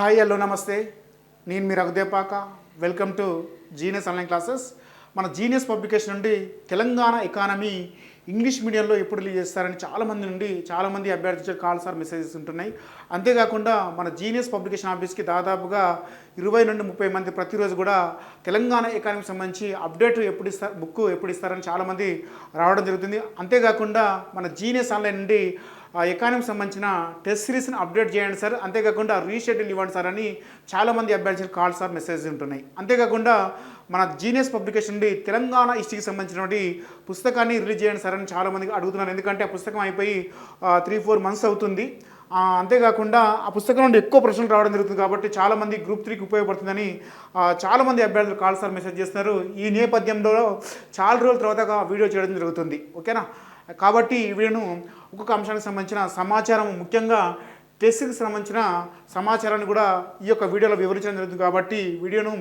Hi hello నమస్తే. నేను మీ Raghu Depaka welcome to genius online classes మన జీనియస్ పబ్లికేషన్ నుండి తెలంగాణ ఎకానమీ ఇంగ్లీష్ మీడియంలో ఎప్పుడు రిలీజ్ చేస్తారని చాలామంది నుండి చాలామంది అభ్యర్థించే కాల్ సార్ మెసేజెస్ ఉంటున్నాయి. అంతేకాకుండా మన జీనియస్ పబ్లికేషన్ ఆఫీస్కి దాదాపుగా ఇరవై నుండి ముప్పై మంది ప్రతిరోజు కూడా తెలంగాణ ఎకానమీకి సంబంధించి అప్డేట్ ఎప్పుడు ఇస్తారు బుక్ ఎప్పుడు ఇస్తారని చాలామంది రావడం జరుగుతుంది. అంతేకాకుండా మన జీనియస్ ఆన్లైన్ నుండి ఎకానమీకి సంబంధించిన టెస్ట్ సిరీస్ని అప్డేట్ చేయండి సార్. అంతేకాకుండా రీషెడ్యూల్ ఇవ్వండి సార్ అని చాలామంది అభ్యర్థులు కాల్ సార్ మెసేజ్ ఉంటున్నాయి. అంతేకాకుండా మన జీనియస్ పబ్లికేషన్ నుండి తెలంగాణ హిస్టరీకి సంబంధించినటువంటి పుస్తకాన్ని రిలీజ్ చేయండి సార్ అని చాలామంది అడుగుతున్నారు. ఎందుకంటే ఆ పుస్తకం అయిపోయి త్రీ ఫోర్ మంత్స్ అవుతుంది. అంతేకాకుండా ఆ పుస్తకం నుండి ఎక్కువ ప్రశ్నలు రావడం జరుగుతుంది కాబట్టి చాలామంది గ్రూప్ త్రీకి ఉపయోగపడుతుందని చాలామంది అభ్యర్థులు కాల్ సార్ మెసేజ్ చేస్తున్నారు. ఈ నేపథ్యంలో చాలా రోజుల తర్వాత వీడియో చేయడం జరుగుతుంది. ఓకేనా? కాబట్టి ఈ వీడియోను ఒక్కొక్క అంశానికి సంబంధించిన సమాచారం ముఖ్యంగా టెస్ట్కి సంబంధించిన సమాచారాన్ని కూడా ఈ యొక్క వీడియోలో వివరించడం జరుగుతుంది కాబట్టి వీడియోను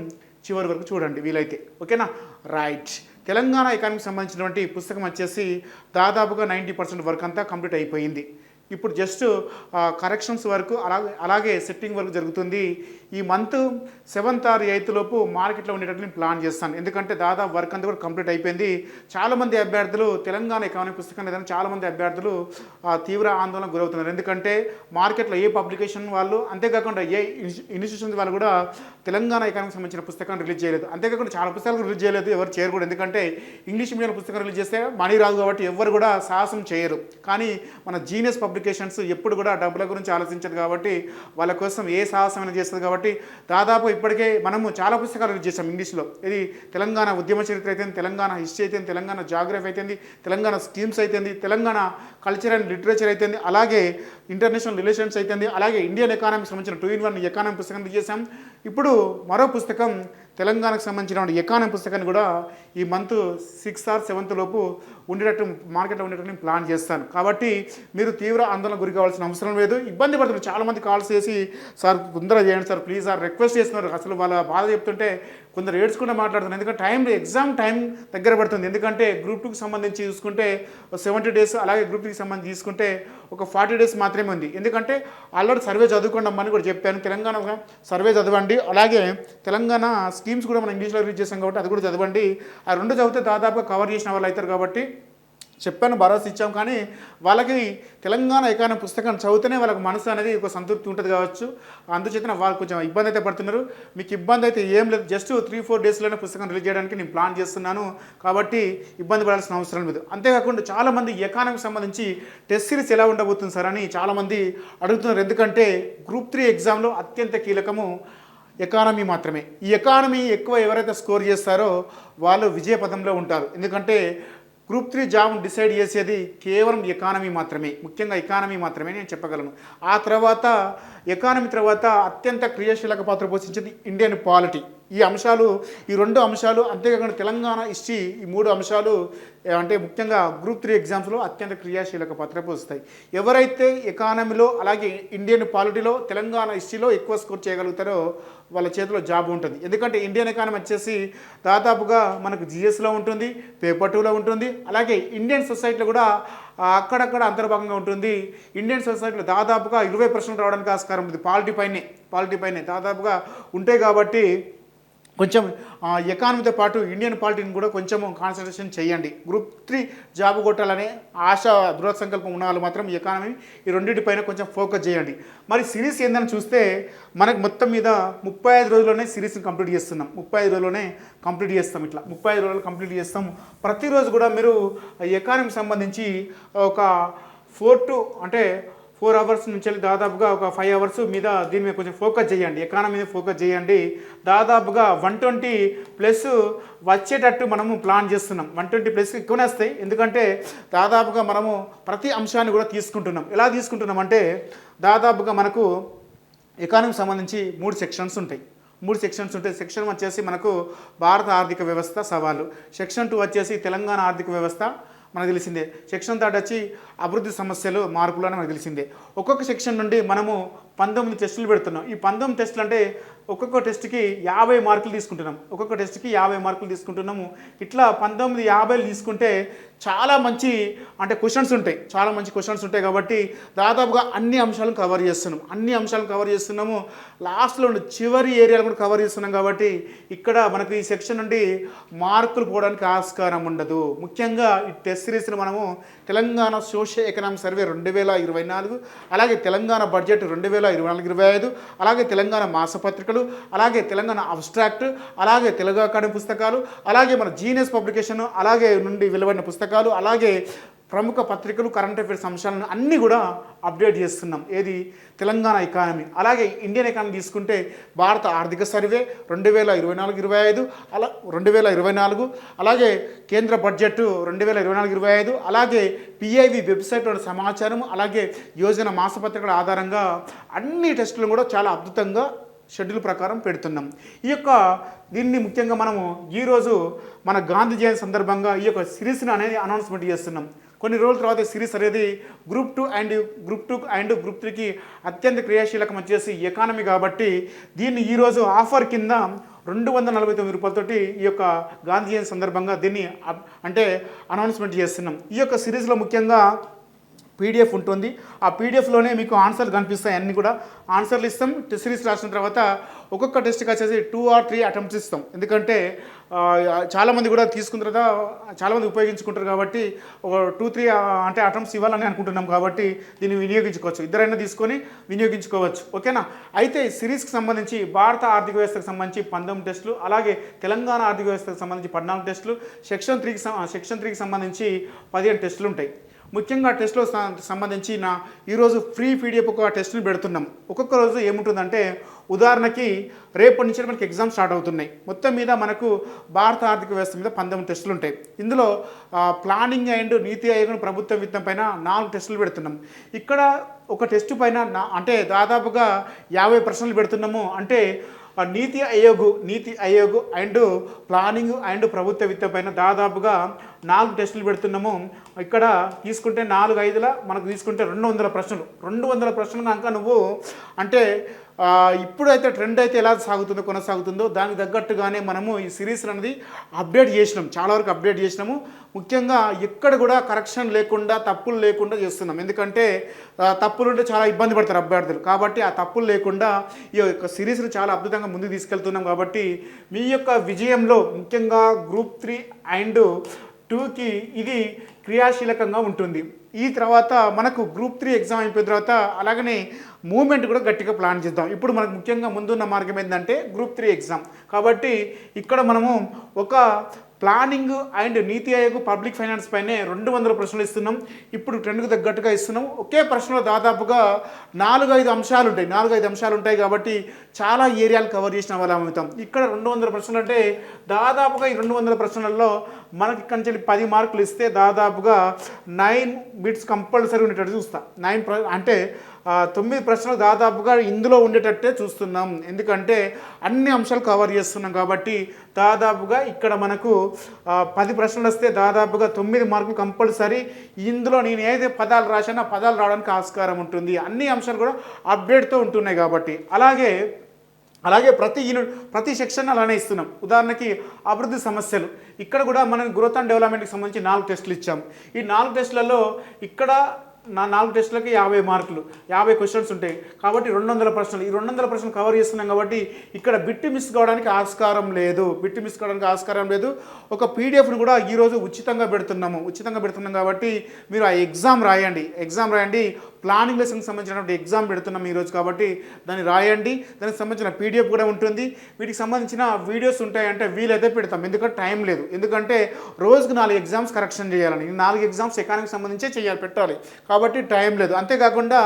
చివరి వరకు చూడండి వీలైతే. ఓకేనా? రైట్. తెలంగాణ ఎకానమీకి సంబంధించినటువంటి పుస్తకం వచ్చేసి దాదాపుగా నైంటీ పర్సెంట్ వర్క్ అంతా కంప్లీట్ అయిపోయింది. ఇప్పుడు జస్ట్ కరెక్షన్స్ వరకు అలాగే అలాగే సెట్టింగ్ వరకు జరుగుతుంది. ఈ మంత్ సెవెంత్ ఆర్ ఎయిత్ లోపు మార్కెట్లో ఉండేటట్లు నేను ప్లాన్ చేస్తాను. ఎందుకంటే దాదాపు వర్క్ అంతా కూడా కంప్లీట్ అయిపోయింది. చాలామంది అభ్యర్థులు తెలంగాణ ఎకానమీ పుస్తకం లేదని చాలామంది అభ్యర్థులు ఆ, తీవ్ర ఆందోళన గురవుతున్నారు. ఎందుకంటే మార్కెట్లో ఏ పబ్లికేషన్ వాళ్ళు అంతేకాకుండా ఏ ఇన్స్టిట్యూషన్ వాళ్ళు కూడా తెలంగాణ ఎకానమీకి సంబంధించిన పుస్తకాన్ని రిలీజ్ చేయలేదు. అంతేకాకుండా చాలా పుస్తకాలు రిలీజ్ చేయలేదు ఎవరు చేయరు కూడా. ఎందుకంటే ఇంగ్లీష్ మీడియం పుస్తకం రిలీజ్ చేస్తే మనీ రాదు కాబట్టి ఎవరు కూడా సాహసం చేయరు. కానీ మన జీనియస్ పబ్లికేషన్స్ ఎప్పుడు కూడా డబ్బుల గురించి ఆలోచించదు కాబట్టి వాళ్ళ కోసం ఏ సాహసమైనా చేస్తుంది కాబట్టి దాదాపు ఇప్పటికే మనము చాలా పుస్తకాలు రిలీజ్ చేసాం ఇంగ్లీష్లో. ఇది తెలంగాణ ఉద్యమ చరిత్ర అయితే తెలంగాణ హిస్టరీ అయితే తెలంగాణ జాగ్రఫీ అయితే తెలంగాణ స్కీమ్స్ అయితే తెలంగాణ కల్చర్ అండ్ లిటరేచర్ అయితే అలాగే ఇంటర్నేషనల్ రిలేషన్స్ అయితే అలాగే ఇండియన్ ఎకానమీకి సంబంధించిన టూ ఇన్ వన్ ఎకానమీ పుస్తకం రిలీజ్ చేసాం ఇప్పుడు మరో పుస్తకం తెలంగాణకు సంబంధించిన ఎకానమీ పుస్తకాన్ని కూడా ఈ మంత్ సిక్స్ ఆర్ సెవెంత్ లోపు ఉండేటట్టు మార్కెట్లో ఉండేటట్టు నేను ప్లాన్ చేస్తాను. కాబట్టి మీరు తీవ్ర ఆందోళన గురి కావాల్సిన అవసరం లేదు. ఇబ్బంది పడుతున్నారు చాలామంది కాల్స్ చేసి సార్ తొందరగా చేయండి సార్ ప్లీజ్ సార్ రిక్వెస్ట్ చేస్తున్నారు. అసలు వాళ్ళ బాధ చెప్తుంటే కొందరు ఏడ్చుకుంటే మాట్లాడుతున్నారు. ఎందుకంటే టైం ఎగ్జామ్ టైం దగ్గర పడుతుంది. ఎందుకంటే గ్రూప్ టూకి సంబంధించి చూసుకుంటే సెవెంటీ డేస్ అలాగే గ్రూప్ టూకి సంబంధించి తీసుకుంటే ఒక ఫార్టీ డేస్ మాత్రమే ఉంది. ఎందుకంటే ఆల్రెడీ సర్వే చదువుకోండి అమ్మని కూడా చెప్పాను. తెలంగాణ సర్వే చదవండి. అలాగే తెలంగాణ స్కీమ్స్ కూడా మనం ఇంగ్లీష్లో రీడ్ చేసాం కాబట్టి అది కూడా చదవండి. ఆ రెండు చదివితే దాదాపుగా కవర్ చేసిన వాళ్ళు అవుతారు కాబట్టి చెప్పాను భరోసా ఇచ్చాం. కానీ వాళ్ళకి తెలంగాణ ఎకాన పుస్తకం చదివితేనే వాళ్ళకి మనసు అనేది ఒక సంతృప్తి ఉంటుంది కావచ్చు. అందుచేతన వాళ్ళు కొంచెం ఇబ్బంది అయితే పడుతున్నారు. మీకు ఇబ్బంది అయితే ఏం లేదు. జస్ట్ త్రీ ఫోర్ డేస్లోనే పుస్తకం రిలీజ్ చేయడానికి నేను ప్లాన్ చేస్తున్నాను. కాబట్టి ఇబ్బంది పడాల్సిన అవసరం లేదు. అంతేకాకుండా చాలామంది ఎకానమీకి సంబంధించి టెస్ట్ సిరీస్ ఎలా ఉండబోతుంది సార్ అని చాలామంది అడుగుతున్నారు. ఎందుకంటే గ్రూప్ త్రీ ఎగ్జామ్లో అత్యంత కీలకము ఎకానమీ మాత్రమే. ఈ ఎకానమీ ఎక్కువ ఎవరైతే స్కోర్ చేస్తారో వాళ్ళు విజయ పదంలో ఉంటారు. ఎందుకంటే గ్రూప్ త్రీ జాబ్ను డిసైడ్ చేసేది కేవలం ఎకానమీ మాత్రమే ముఖ్యంగా ఎకానమీ మాత్రమే నేను చెప్పగలను. ఆ తర్వాత ఎకానమీ తర్వాత అత్యంత క్రియాశీలక పాత్ర పోషించేది ఇండియన్ పాలిటీ. ఈ అంశాలు ఈ రెండు అంశాలు అంతేకాకుండా తెలంగాణ హిస్టరీ ఈ మూడు అంశాలు అంటే ముఖ్యంగా గ్రూప్ త్రీ ఎగ్జామ్స్లో అత్యంత క్రియాశీలక పాత్ర పోస్తాయి ఎవరైతే ఎకానమీలో అలాగే ఇండియన్ పాలిటీలో తెలంగాణ హిస్టరీలో ఎక్కువ స్కోర్ చేయగలుగుతారో వాళ్ళ చేతిలో జాబ్ ఉంటుంది. ఎందుకంటే ఇండియన్ ఎకానమీ వచ్చేసి దాదాపుగా మనకు జిఎస్లో ఉంటుంది పేపర్ టూలో ఉంటుంది అలాగే ఇండియన్ సొసైటీలో కూడా అక్కడక్కడ అంతర్భాగంగా ఉంటుంది. ఇండియన్ సొసైటీలో దాదాపుగా ఇరవై పర్సెంట్ రావడానికి ఆస్కారం ఉంటుంది పాలిటీ పైనే పాలిటీ పైనే దాదాపుగా ఉంటాయి కాబట్టి కొంచెం ఆ, ఎకానమీతో పాటు ఇండియన్ పాలిటీని కూడా కొంచెం కాన్సన్ట్రేషన్ చేయండి. గ్రూప్ త్రీ జాబ్ కొట్టాలనే ఆశ దృఢ సంకల్పం ఉన్న వాళ్ళు మాత్రం ఈ ఎకానమీ ఈ రెండింటిపైన కొంచెం ఫోకస్ చేయండి. మరి సిరీస్ ఏందని చూస్తే మనకు మొత్తం మీద ముప్పై ఐదు రోజుల్లోనే సిరీస్ని కంప్లీట్ చేస్తున్నాం. ముప్పై ఐదు రోజుల్లోనే కంప్లీట్ చేస్తాం ఇట్లా. ముప్పై ఐదు రోజులు కంప్లీట్ చేస్తాం. ప్రతిరోజు కూడా మీరు ఎకానమీకి సంబంధించి ఒక ఫోర్ టు అంటే ఫోర్ అవర్స్ నుంచి దాదాపుగా ఒక ఫైవ్ అవర్స్ మీద దీని మీద కొంచెం ఫోకస్ చేయండి. ఎకానమీ మీద ఫోకస్ చేయండి. దాదాపుగా వన్ ట్వంటీ ప్లస్ వచ్చేటట్టు మనము ప్లాన్ చేస్తున్నాం. వన్ ట్వంటీ ప్లస్ ఎక్కువనే వస్తాయి. ఎందుకంటే దాదాపుగా మనము ప్రతి అంశాన్ని కూడా తీసుకుంటున్నాం. ఎలా తీసుకుంటున్నాం అంటే దాదాపుగా మనకు ఎకానమీకి సంబంధించి మూడు సెక్షన్స్ ఉంటాయి. మూడు సెక్షన్స్ ఉంటాయి. సెక్షన్ వచ్చేసి మనకు భారత ఆర్థిక వ్యవస్థ సవాలు. సెక్షన్ టూ వచ్చేసి తెలంగాణ ఆర్థిక వ్యవస్థ. మనకు తెలిసిందే. సెక్షన్ థర్డ్ వచ్చి అభివృద్ధి సమస్యలు మార్పులు అని మనకు తెలిసిందే. ఒక్కొక్క సెక్షన్ నుండి మనము పంతొమ్మిది టెస్టులు పెడుతున్నాం. ఈ పంతొమ్మిది టెస్టులు అంటే ఒక్కొక్క టెస్ట్కి యాభై మార్కులు తీసుకుంటున్నాం. ఒక్కొక్క టెస్ట్కి యాభై మార్కులు తీసుకుంటున్నాము. ఇట్లా పంతొమ్మిది యాభైలు తీసుకుంటే చాలా మంచి అంటే క్వశ్చన్స్ ఉంటాయి. చాలా మంచి క్వశ్చన్స్ ఉంటాయి కాబట్టి దాదాపుగా అన్ని అంశాలను కవర్ చేస్తున్నాం. అన్ని అంశాలను కవర్ చేస్తున్నాము. లాస్ట్లో ఉండే చివరి ఏరియాలు కూడా కవర్ చేస్తున్నాం కాబట్టి ఇక్కడ మనకు ఈ సెక్షన్ నుండి మార్కులు పోవడానికి ఆస్కారం ఉండదు. ముఖ్యంగా ఈ టెస్ట్ సిరీస్ని మనము తెలంగాణ సోషల్ ఎకనామిక్ సర్వే రెండు వేల ఇరవై నాలుగు అలాగే తెలంగాణ బడ్జెట్ రెండు వేల ఇరవై నాలుగు ఇరవై ఐదు అలాగే తెలంగాణ మాసపత్రికలు అలాగే తెలంగాణ అబ్స్ట్రాక్ట్ అలాగే తెలుగు అకాడమీ పుస్తకాలు అలాగే మన జీనియస్ పబ్లికేషన్ అలాగే నుండి వెలువడిన పుస్తకాలు అలాగే ప్రముఖ పత్రికలు కరెంట్ అఫైర్స్ అంశాలను అన్నీ కూడా అప్డేట్ చేస్తున్నాం. ఏది? తెలంగాణ ఎకానమీ అలాగే ఇండియన్ ఎకానమీ తీసుకుంటే భారత ఆర్థిక సర్వే రెండు వేల ఇరవై నాలుగు ఇరవై ఐదు అలా రెండు వేల ఇరవై నాలుగు అలాగే కేంద్ర బడ్జెట్ రెండు వేల ఇరవై నాలుగు ఇరవై ఐదు అలాగే పిఐవి వెబ్సైట్ సమాచారం అలాగే యోజన మాసపత్రికల ఆధారంగా అన్ని టెస్టులను కూడా చాలా అద్భుతంగా షెడ్యూల్ ప్రకారం పెడుతున్నాం. ఈ యొక్క దీన్ని ముఖ్యంగా మనము ఈరోజు మన గాంధీ జయంతి సందర్భంగా ఈ యొక్క సిరీస్ని అనేది అనౌన్స్మెంట్ చేస్తున్నాం. కొన్ని రోజుల తర్వాత సిరీస్ అనేది group two and group two and group త్రీకి అత్యంత క్రియాశీలకం వచ్చేసి ఎకానమీ కాబట్టి దీన్ని ఈరోజు ఆఫర్ కింద రెండు వందల నలభై తొమ్మిది రూపాయలతోటి ఈ యొక్క గాంధీ జయంతి సందర్భంగా దీన్ని అప్- అంటే అనౌన్స్మెంట్ చేస్తున్నాం. ఈ యొక్క సిరీస్లో ముఖ్యంగా పీడిఎఫ్ ఉంటుంది. ఆ పీడిఎఫ్లోనే మీకు ఆన్సర్లు కనిపిస్తాయి. అన్నీ కూడా ఆన్సర్లు ఇస్తాం. టెస్ట్ సిరీస్ రాసిన తర్వాత ఒక్కొక్క టెస్ట్కి వచ్చేసి టూ ఆర్ త్రీ అటెంప్ట్స్ ఇస్తాం. ఎందుకంటే చాలామంది కూడా తీసుకున్న తర్వాత చాలామంది ఉపయోగించుకుంటారు కాబట్టి ఒక టూ త్రీ అంటే అటెంప్ట్స్ ఇవ్వాలని అనుకుంటున్నాం కాబట్టి దీన్ని వినియోగించుకోవచ్చు. ఇద్దరైనా తీసుకొని వినియోగించుకోవచ్చు. ఓకేనా? అయితే సిరీస్కి సంబంధించి భారత ఆర్థిక వ్యవస్థకు సంబంధించి పంతొమ్మిది టెస్టులు అలాగే తెలంగాణ ఆర్థిక వ్యవస్థకు సంబంధించి పద్నాలుగు టెస్టులు సెక్షన్ త్రీకి సెక్షన్ త్రీకి సంబంధించి పదిహేను టెస్టులు ఉంటాయి. ముఖ్యంగా టెస్ట్లో సంబంధించి నా ఈరోజు ఫ్రీ పీడిఎఫ్ ఒక టెస్ట్ని పెడుతున్నాం. ఒక్కొక్క రోజు ఏముంటుందంటే ఉదాహరణకి రేపటి నుంచి మనకి ఎగ్జామ్ స్టార్ట్ అవుతున్నాయి. మొత్తం మీద మనకు భారత ఆర్థిక వ్యవస్థ మీద పంతొమ్మిది టెస్టులు ఉంటాయి. ఇందులో ప్లానింగ్ అండ్ నీతి ఆయోగం ప్రభుత్వ విత్తం పైన నాలుగు టెస్టులు పెడుతున్నాం. ఇక్కడ ఒక టెస్ట్ పైన నా అంటే దాదాపుగా యాభై ప్రశ్నలు పెడుతున్నాము. అంటే నీతి ఆయోగ్ నీతి ఆయోగ్ అండ్ ప్లానింగ్ అండ్ ప్రభుత్వ విత్త పైన దాదాపుగా నాలుగు టెస్టులు పెడుతున్నాము. ఇక్కడ తీసుకుంటే నాలుగు ఐదుల మనకు తీసుకుంటే రెండు వందల ప్రశ్నలు. రెండు వందల ప్రశ్నలు కనుక నువ్వు అంటే ఇప్పుడైతే ట్రెండ్ అయితే ఎలా సాగుతుందో కొనసాగుతుందో దానికి తగ్గట్టుగానే మనము ఈ సిరీస్ అనేది అప్డేట్ చేసినాం. చాలా వరకు అప్డేట్ చేసినాము. ముఖ్యంగా ఎక్కడ కూడా కరెక్షన్ లేకుండా తప్పులు లేకుండా చేస్తున్నాం. ఎందుకంటే తప్పులు ఉంటే చాలా ఇబ్బంది పడతారు అభ్యర్థులు. కాబట్టి ఆ తప్పులు లేకుండా ఈ యొక్క సిరీస్ని చాలా అద్భుతంగా ముందుకు తీసుకెళ్తున్నాం కాబట్టి మీ యొక్క విజయంలో ముఖ్యంగా గ్రూప్ త్రీ అండ్ టూకి ఇది క్రియాశీలకంగా ఉంటుంది. ఈ తర్వాత మనకు గ్రూప్ త్రీ ఎగ్జామ్ అయిపోయిన తర్వాత అలాగనే మూమెంట్ కూడా గట్టిగా ప్లాన్ చేద్దాం. ఇప్పుడు మనకు ముఖ్యంగా ముందున్న మార్గం ఏంటంటే గ్రూప్ త్రీ ఎగ్జామ్ కాబట్టి ఇక్కడ మనము ఒక planning and NITI Aayog public finance పైనే రెండు వందల ప్రశ్నలు ఇస్తున్నాం. ఇప్పుడు ట్రెండ్కు తగ్గట్టుగా ఇస్తున్నాం. ఒకే ప్రశ్నలో దాదాపుగా నాలుగు ఐదు అంశాలు ఉంటాయి నాలుగు ఐదు అంశాలు ఉంటాయి కాబట్టి చాలా ఏరియాలు కవర్ చేసిన వాళ్ళం అవుతాం ఇక్కడ రెండు వందల ప్రశ్నలు అంటే దాదాపుగా ఈ రెండు వందల ప్రశ్నలలో మనకి ఇక్కడ నుంచి పది మార్కులు ఇస్తే దాదాపుగా నైన్ బిట్స్ కంపల్సరీ ఉండేటట్టు చూస్తా. నైన్ ప్ర అంటే తొమ్మిది ప్రశ్నలు దాదాపుగా ఇందులో ఉండేటట్టే చూస్తున్నాం. ఎందుకంటే అన్ని అంశాలు కవర్ చేస్తున్నాం కాబట్టి దాదాపుగా ఇక్కడ మనకు పది ప్రశ్నలు వస్తే దాదాపుగా తొమ్మిది మార్కులు కంపల్సరీ. ఇందులో నేను ఏదైతే పదాలు రాశానో ఆ పదాలు రావడానికి ఆస్కారం ఉంటుంది. అన్ని అంశాలు కూడా అప్డేట్తో ఉంటున్నాయి కాబట్టి. అలాగే అలాగే ప్రతి యూనిట్ ప్రతి సెక్షన్ అలానే ఇస్తున్నాం. ఉదాహరణకి అభివృద్ధి సమస్యలు. ఇక్కడ కూడా మనం గ్రోత్ అండ్ డెవలప్మెంట్కి సంబంధించి నాలుగు టెస్టులు ఇచ్చాం. ఈ నాలుగు టెస్టులలో ఇక్కడ నా నాలుగు టెస్టులకి యాభై మార్కులు యాభై క్వశ్చన్స్ ఉంటాయి. కాబట్టి రెండు వందల ప్రశ్నలు. ఈ రెండు వందల ప్రశ్నలు కవర్ చేస్తున్నాం కాబట్టి ఇక్కడ బిట్ మిస్ కావడానికి ఆస్కారం లేదు. బిట్ మిస్ కావడానికి ఆస్కారం లేదు. ఒక పీడిఎఫ్ను కూడా ఈరోజు ఉచితంగా పెడుతున్నాము. ఉచితంగా పెడుతున్నాం కాబట్టి మీరు ఆ ఎగ్జామ్ రాయండి. ఎగ్జామ్ రాయండి. ప్లానింగ్ లెసన్కి సంబంధించినటువంటి ఎగ్జామ్ పెడుతున్నాం ఈరోజు కాబట్టి దాన్ని రాయండి. దానికి సంబంధించిన పీడిఎఫ్ కూడా ఉంటుంది. వీటికి సంబంధించిన వీడియోస్ ఉంటాయంటే వీలైతే పెడతాం. ఎందుకంటే టైం లేదు. ఎందుకంటే రోజుకు నాలుగు ఎగ్జామ్స్ కరెక్షన్ చేయాలని. నాలుగు ఎగ్జామ్స్ ఎకానమీకి సంబంధించే చేయాలి పెట్టాలి. కాబట్టి టైం లేదు. అంతేకాకుండా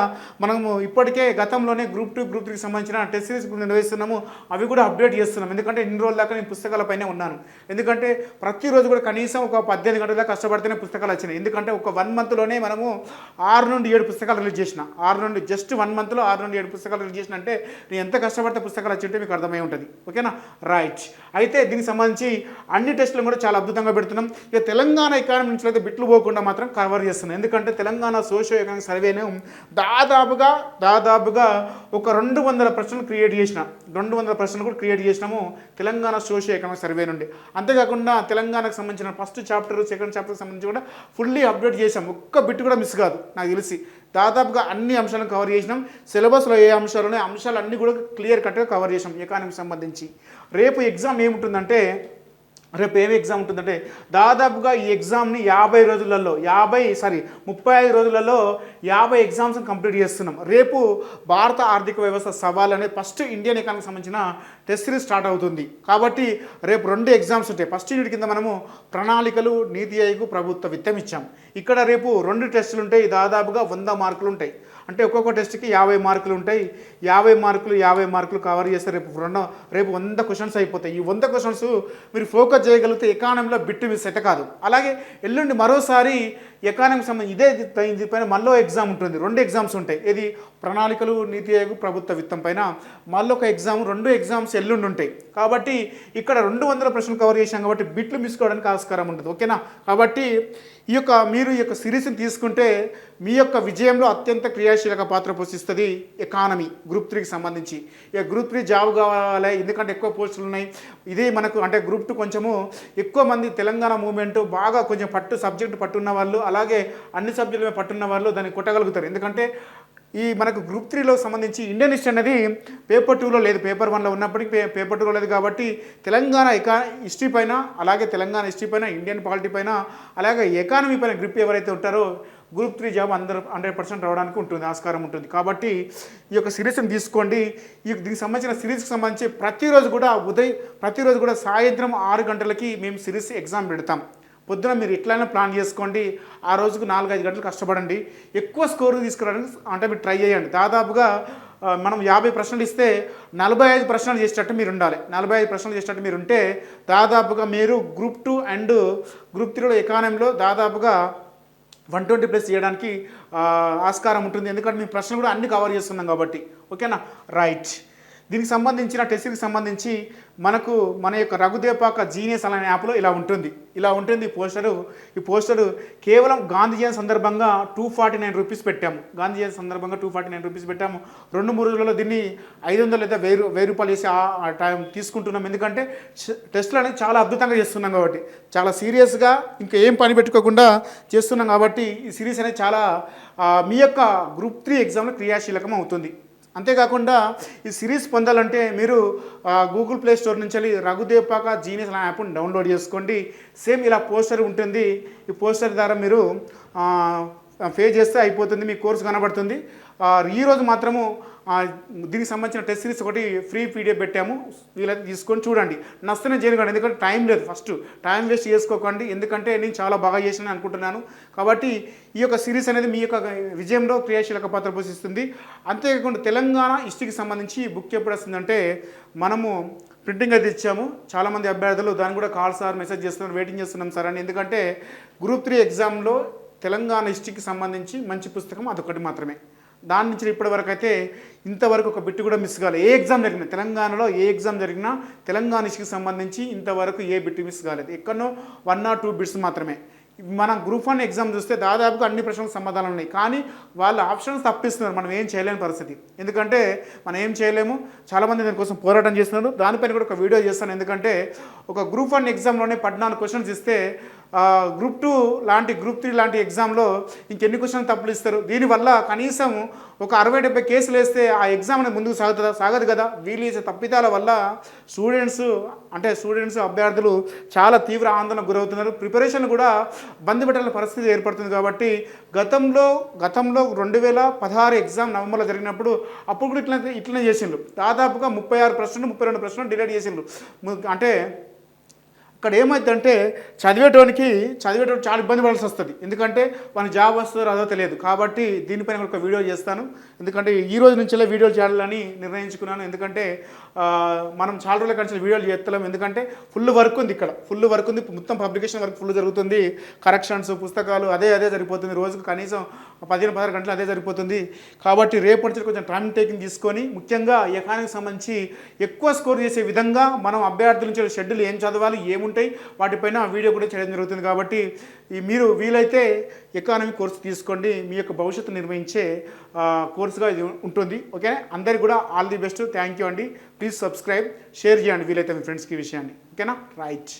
మనము ఇప్పటికే గతంలోనే గ్రూప్ టూ గ్రూప్ త్రీకి సంబంధించిన టెస్ట్ సిరీస్ ఇప్పుడు నిర్వహిస్తున్నాము. అవి కూడా అప్డేట్ చేస్తున్నాం. ఎందుకంటే ఇన్ని రోజుల దాకా నేను పుస్తకాలపైనే ఉన్నాను. ఎందుకంటే ప్రతిరోజు కూడా కనీసం ఒక పద్దెనిమిది గంటల దాకా కష్టపడితేనే పుస్తకాలు వచ్చినాయి. ఎందుకంటే ఒక వన్ మంత్లోనే మనము ఆరు నుండి ఏడు పుస్తకాలు రిలీజ్ చేసిన. ఆరు నుండి జస్ట్ వన్ మంత్లో ఆరు నుండి ఏడు పుస్తకాలు రిలీజ్ చేసిన అంటే నేను ఎంత కష్టపడితే పుస్తకాలు వచ్చింటే మీకు అర్థమై ఉంటుంది. ఓకేనా? రైట్ అయితే దీనికి సంబంధించి అన్ని టెస్టులు కూడా చాలా అద్భుతంగా పెడుతున్నాం. ఇక తెలంగాణ ఎకానమీ నుంచి అయితే బిట్లు పోకుండా మాత్రం కవర్ చేస్తున్నాం. ఎందుకంటే తెలంగాణ సోషో ఎకనామిక్ సర్వేను దాదాపుగా దాదాపుగా ఒక రెండు వందల ప్రశ్నలు క్రియేట్ చేసిన రెండు వందల ప్రశ్నలు కూడా క్రియేట్ చేసినాము తెలంగాణ సోషియో ఎకనామిక్ సర్వే నుండి. అంతేకాకుండా తెలంగాణకు సంబంధించిన ఫస్ట్ చాప్టర్ సెకండ్ చాప్టర్కి సంబంధించి కూడా ఫుల్లీ అప్డేట్ చేసాం ఒక్క బిట్ కూడా మిస్ కాదు నాకు తెలిసి. దాదాపుగా అన్ని అంశాలను కవర్ చేసినాం. సిలబస్లో ఏ అంశాలు ఉన్నాయో అంశాలు అన్నీ కూడా క్లియర్ కట్గా కవర్ చేసాం ఎకానమీకి సంబంధించి. రేపు ఎగ్జామ్ ఏముంటుందంటే రేపు ఏమి ఎగ్జామ్ ఉంటుందంటే దాదాపుగా ఈ ఎగ్జామ్ని యాభై రోజులలో యాభై సారీ ముప్పై ఐదు రోజులలో యాభై ఎగ్జామ్స్ కంప్లీట్ చేస్తున్నాం. రేపు భారత ఆర్థిక వ్యవస్థ సవాల్ అనేది ఫస్ట్ ఇండియన్ ఎకానమీకి సంబంధించిన టెస్ట్ సిరీస్ స్టార్ట్ అవుతుంది. కాబట్టి రేపు రెండు ఎగ్జామ్స్ ఉంటాయి. ఫస్ట్ యూనిట్ కింద మనము ప్రణాళికలు నీతి ఆయోగ్ ప్రభుత్వ విత్తం ఇచ్చాం. ఇక్కడ రేపు రెండు టెస్టులు ఉంటాయి. దాదాపుగా వంద మార్కులు ఉంటాయి. అంటే ఒక్కొక్క టెస్ట్కి యాభై మార్కులు ఉంటాయి. యాభై మార్కులు యాభై మార్కులు కవర్ చేస్తే రేపు రెండు రేపు వంద క్వశ్చన్స్ అయిపోతాయి. ఈ వంద క్వశ్చన్స్ మీరు ఫోకస్ చేయగలిగితే ఎకానమీలో బిట్టు మిస్ అయితే కాదు. అలాగే ఎల్లుండి మరోసారి ఎకానమీకి సంబంధించి ఇదే దీని పైన మళ్ళీ ఎగ్జామ్ ఉంటుంది. రెండు ఎగ్జామ్స్ ఉంటాయి. ఇది ప్రణాళికలు నీతి ఆయోగ్ ప్రభుత్వ విత్తం పైన మళ్ళీ ఒక ఎగ్జామ్ రెండు ఎగ్జామ్స్ ఎల్లుండి ఉంటాయి. కాబట్టి ఇక్కడ రెండు వందల ప్రశ్నలు కవర్ చేశాం కాబట్టి బిట్లు మిస్ కావడానికి ఆస్కారం ఉంటుంది. ఓకేనా? కాబట్టి ఈ యొక్క మీరు ఈ యొక్క సిరీస్ని తీసుకుంటే మీ యొక్క విజయంలో అత్యంత క్రియాశీలక పాత్ర పోషిస్తుంది ఎకానమీ గ్రూప్ త్రీకి సంబంధించి. ఇక గ్రూప్ త్రీ జాబ్ కావాలి ఎందుకంటే ఎక్కువ పోస్టులు ఉన్నాయి. ఇదే మనకు అంటే గ్రూప్ టూ కొంచెము ఎక్కువ మంది తెలంగాణ మూమెంట్ బాగా కొంచెం పట్టు సబ్జెక్టు పట్టున్న వాళ్ళు అలాగే అన్ని సబ్జెక్టుల మీద పట్టున్న వాళ్ళు దాన్ని కొట్టగలుగుతారు. ఎందుకంటే ఈ మనకు గ్రూప్ త్రీలో సంబంధించి ఇండియన్ హిస్టరీ అనేది పేపర్ టూలో లేదు. పేపర్ వన్లో ఉన్నప్పటికీ పే పేపర్ టూలో లేదు కాబట్టి తెలంగాణ ఎకా హిస్టరీ పైన అలాగే తెలంగాణ హిస్టరీ పైన ఇండియన్ పాలిటీ పైన అలాగే ఎకానమీ పైన గ్రిప్ ఎవరైతే ఉంటారో గ్రూప్ త్రీ జాబ్ అందరు హండ్రెడ్ పర్సెంట్ రావడానికి ఉంటుంది ఆస్కారం ఉంటుంది. కాబట్టి ఈ యొక్క సిరీస్ని తీసుకోండి. ఈ దీనికి సంబంధించిన సిరీస్కి సంబంధించి ప్రతిరోజు కూడా ఉదయం ప్రతిరోజు కూడా సాయంత్రం ఆరు గంటలకి మేము సిరీస్ ఎగ్జామ్ పెడతాం. పొద్దున మీరు ఎట్లయినా ప్లాన్ చేసుకోండి. ఆ రోజుకు నాలుగైదు గంటలు కష్టపడండి. ఎక్కువ స్కోర్ తీసుకురావడానికి అంటే మీరు ట్రై చేయండి. దాదాపుగా మనం యాభై ప్రశ్నలు ఇస్తే నలభై ఐదు ప్రశ్నలు చేసేటట్టు మీరు ఉండాలి. నలభై ఐదు ప్రశ్నలు చేసేటట్టు మీరు ఉంటే దాదాపుగా మీరు గ్రూప్ టూ అండ్ గ్రూప్ త్రీలో ఎకానమీలో దాదాపుగా వన్ ట్వంటీ ప్లస్ చేయడానికి ఆస్కారం ఉంటుంది. ఎందుకంటే మీ ప్రశ్నలు కూడా అన్ని కవర్ చేస్తున్నాం కాబట్టి. ఓకేనా? రైట్. దీనికి సంబంధించిన టెస్ట్కి సంబంధించి మనకు మన యొక్క రఘుదేపాక జీనియస్ అనే యాప్లో ఇలా ఉంటుంది. ఇలా ఉంటుంది ఈ పోస్టరు. ఈ పోస్టరు కేవలం గాంధీ జయంతి సందర్భంగా టూ ఫార్టీ నైన్ రూపీస్ పెట్టాము. గాంధీ జయంతి సందర్భంగా టూ ఫార్టీ నైన్ రూపీస్ పెట్టాము. రెండు మూడు రోజులలో దీన్ని ఐదు వందలు లేదా వెయ్యి వెయ్యి రూపాయలు వేసి ఆ- టైం తీసుకుంటున్నాం. ఎందుకంటే టెస్టులు అనేది చాలా అద్భుతంగా చేస్తున్నాం కాబట్టి చాలా సీరియస్గా ఇంకా ఏం పని పెట్టుకోకుండా చేస్తున్నాం కాబట్టి ఈ సిరీస్ అనేది చాలా మీ యొక్క గ్రూప్ త్రీ ఎగ్జామ్లో క్రియాశీలకం అవుతుంది. అంతేకాకుండా ఈ సిరీస్ పొందాలంటే మీరు గూగుల్ ప్లే స్టోర్ నుంచి వెళ్ళి రఘుదేపాక జీనియస్ అనే యాప్ని డౌన్లోడ్ చేసుకోండి. సేమ్ ఇలా పోస్టర్ ఉంటుంది. ఈ పోస్టర్ ద్వారా మీరు పే చేస్తే అయిపోతుంది మీ కోర్సు కనబడుతుంది. ఈరోజు మాత్రము దీనికి సంబంధించిన టెస్ట్ సిరీస్ ఒకటి ఫ్రీ పీడిఎఫ్ పెట్టాము. వీలైతే తీసుకొని చూడండి. నష్టమే చేయకండి ఎందుకంటే టైం లేదు ఫస్ట్ టైం వేస్ట్ చేసుకోకండి. ఎందుకంటే నేను చాలా బాగా చేసిన అనుకుంటున్నాను. కాబట్టి ఈ యొక్క సిరీస్ అనేది మీ యొక్క విజయంలో క్రియాశీలక పాత్ర పోషిస్తుంది. అంతేకాకుండా తెలంగాణ హిస్టరీకి సంబంధించి బుక్ ఎప్పుడు వస్తుందంటే మనము ప్రింటింగ్ అయితే ఇచ్చాము. చాలామంది అభ్యర్థులు దాన్ని కూడా కాల్ సార్ మెసేజ్ చేస్తున్నారు వెయిటింగ్ చేస్తున్నాం సార్ అని. ఎందుకంటే గ్రూప్ త్రీ ఎగ్జామ్లో తెలంగాణ హిస్టరీకి సంబంధించి మంచి పుస్తకం అదొకటి మాత్రమే. దాని నుంచి ఇప్పటివరకు అయితే ఇంతవరకు ఒక బిట్టు కూడా మిస్ కాలేదు ఏ ఎగ్జామ్ జరిగినా తెలంగాణలో ఏ ఎగ్జామ్ జరిగినా తెలంగాణ హిస్టరీకి సంబంధించి ఇంతవరకు ఏ బిట్టు మిస్ కాలేదు. ఎక్కడనో వన్ ఆర్ టూ బిట్స్ మాత్రమే. మనం గ్రూప్ వన్ ఎగ్జామ్ చూస్తే దాదాపుగా అన్ని ప్రశ్నలకు సమాధానాలు ఉన్నాయి. కానీ వాళ్ళ ఆప్షన్స్ తప్పిస్తున్నారు. మనం ఏం చేయలేని పరిస్థితి. ఎందుకంటే మనం ఏం చేయలేము? చాలామంది దానికోసం పోరాటం చేస్తున్నారు. దానిపైన కూడా ఒక వీడియో చేస్తాను. ఎందుకంటే ఒక గ్రూప్ వన్ ఎగ్జామ్లోనే పద్నాలుగు క్వశ్చన్స్ ఇస్తే గ్రూప్ టూ లాంటి గ్రూప్ త్రీ లాంటి ఎగ్జామ్లో ఇంకెన్ని క్వశ్చన్ తప్పులు ఇస్తారు? దీనివల్ల కనీసం ఒక అరవై డెబ్బై కేసులు వేస్తే ఆ ఎగ్జామ్ అనేది ముందుకు సాగుతుందా? సాగదు కదా. వీళ్ళు చేసే తప్పిదాల వల్ల స్టూడెంట్స్ అంటే స్టూడెంట్స్ అభ్యర్థులు చాలా తీవ్ర ఆందోళనకు గురవుతున్నారు. ప్రిపరేషన్ కూడా బంద్ పెట్టాల పరిస్థితి ఏర్పడుతుంది కాబట్టి గతంలో గతంలో రెండు వేల పదహారు ఎగ్జామ్ నవంబర్లో జరిగినప్పుడు అప్పుడు కూడా ఇట్లా ఇట్లనే చేసిండ్రు. దాదాపుగా ముప్పై ఆరు ప్రశ్నలు ముప్పై రెండు ప్రశ్నలు డిలేట్ చేసిండ్రు. అంటే ఇక్కడ ఏమైందంటే చదివేటోనికి చదివేటోడు చాలా ఇబ్బంది పడాల్సి వస్తుంది. ఎందుకంటే వాళ్ళకి జాబ్ వస్తుందో రాదో తెలియదు. కాబట్టి దీనిపైన ఒక వీడియో చేస్తాను. ఎందుకంటే ఈ రోజు నుంచే వీడియోలు చేయాలని నిర్ణయించుకున్నాను. ఎందుకంటే మనం చాలా రోజుల కంటే వీడియోలు చేస్తలేం. ఎందుకంటే ఫుల్ వర్క్ ఉంది ఇక్కడ. ఫుల్ వర్క్ ఉంది. మొత్తం పబ్లికేషన్ వర్క్ ఫుల్ జరుగుతుంది. కరెక్షన్స్ పుస్తకాలు అదే అదే సరిపోతుంది రోజుకు కనీసం పదిహేను పదహారు గంటలు అదే సరిపోతుంది కాబట్టి రేపు నుంచి కొంచెం టైం టేకింగ్ తీసుకొని ముఖ్యంగా ఎకానమీకి సంబంధించి ఎక్కువ స్కోర్ చేసే విధంగా మనం అభ్యర్థుల నుంచి షెడ్యూల్ ఏం చదవాలి ఏముంటాయి వాటిపైన వీడియో కూడా చేయడం జరుగుతుంది. కాబట్టి ఈ మీరు వీలైతే ఎకానమీ కోర్సు తీసుకోండి. మీ యొక్క భవిష్యత్తు నిర్వహించే కోర్సుగా ఇది ఉంటుంది. ఓకే? అందరికి కూడా all the best. Thank you అండి. ప్లీజ్ సబ్స్క్రైబ్ షేర్ చేయండి వీలైతే మీ ఫ్రెండ్స్కి విషయాన్ని. ఓకేనా? రైట్.